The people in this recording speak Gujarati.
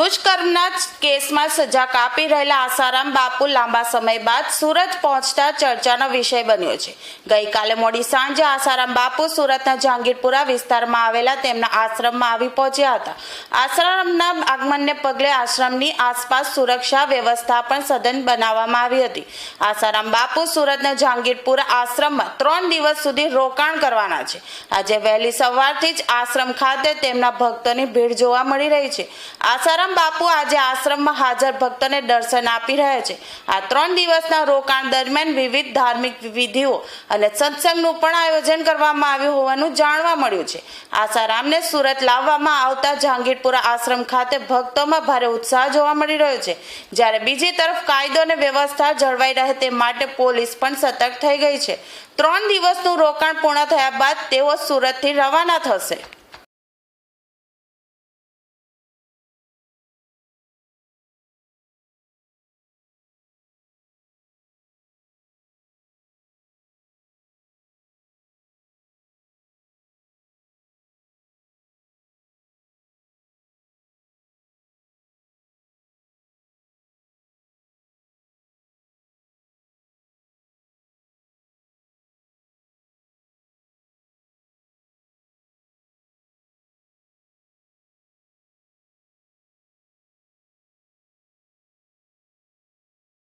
દુષ્કર્મના કેસમાં સજા કાપી રહેલા આસારામ બાપુ લાંબા સમય બાદ સુરત પહોંચતા ચર્ચાનો વિષય બન્યો છે. ગઈકાલે મોડી સાંજે આસારામ બાપુ સુરતના જહાંગીરપુરા વિસ્તારમાં આવેલા તેમના આશ્રમમાં આવી પહોંચ્યા હતા. આશ્રમના આગમનને પગલે આશ્રમની આસપાસ સુરક્ષા વ્યવસ્થા પણ સઘન બનાવવામાં આવી હતી. આસારામ બાપુ સુરતના જહાંગીરપુરા આશ્રમમાં ત્રણ દિવસ સુધી રોકાણ કરવાના છે. આજે વહેલી સવારથી જ આશ્રમ ખાતે તેમના ભક્તોની ભીડ જોવા મળી રહી છે. આસારામ બાપુ આજે આશ્રમમાં હાજર ભક્તોને દર્શન આપી રહ્યા છે. આ ત્રણ દિવસના રોકાણ દરમિયાન વિવિધ ધાર્મિક વિધિઓ અને સત્સંગનું પણ આયોજન કરવામાં આવ્યું હોવાનું જાણવા મળ્યું છે. આસારામને સુરત લાવવામાં આવતા જહાંગીરપુરા આશ્રમ ખાતે ભક્તોમાં ભારે ઉત્સાહ જોવા મળી રહ્યો છે. જ્યારે બીજી તરફ કાયદો અને વ્યવસ્થા જળવાઈ રહે તે માટે પોલીસ પણ સતર્ક થઈ ગઈ છે. ત્રણ દિવસનું રોકાણ પૂર્ણ થયા બાદ તેઓ સુરતથી રવાના થશે.